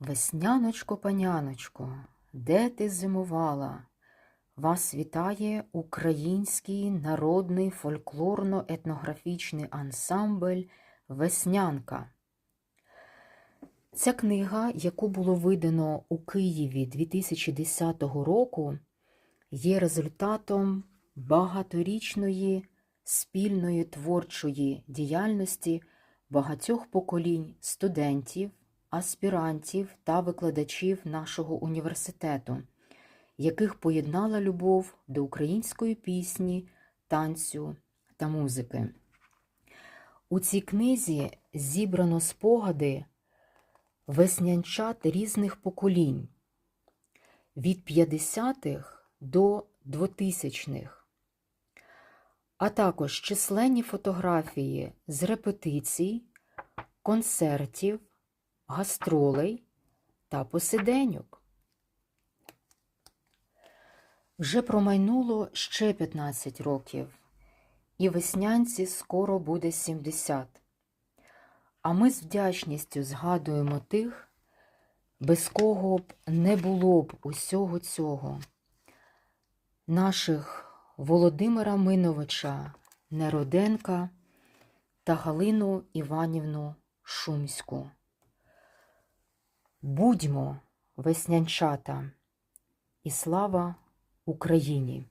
Весняночко, паняночко, де ти зимувала? Вас вітає український народний фольклорно-етнографічний ансамбль Веснянка. Ця книга, яку було видано у Києві 2010 року, є результатом багаторічної спільної творчої діяльності багатьох поколінь студентів, аспірантів та викладачів нашого університету, яких поєднала любов до української пісні, танцю та музики. У цій книзі зібрано спогади веснянчат різних поколінь від 50-х до 2000-х, а також численні фотографії з репетицій, концертів, гастролей та посиденьок. Вже промайнуло ще 15 років, і веснянці скоро буде 70. А ми з вдячністю згадуємо тих, без кого б не було б усього цього, наших Володимира Миновича Нероденка та Галину Іванівну Шумську. Будьмо, веснянчата, і слава Україні!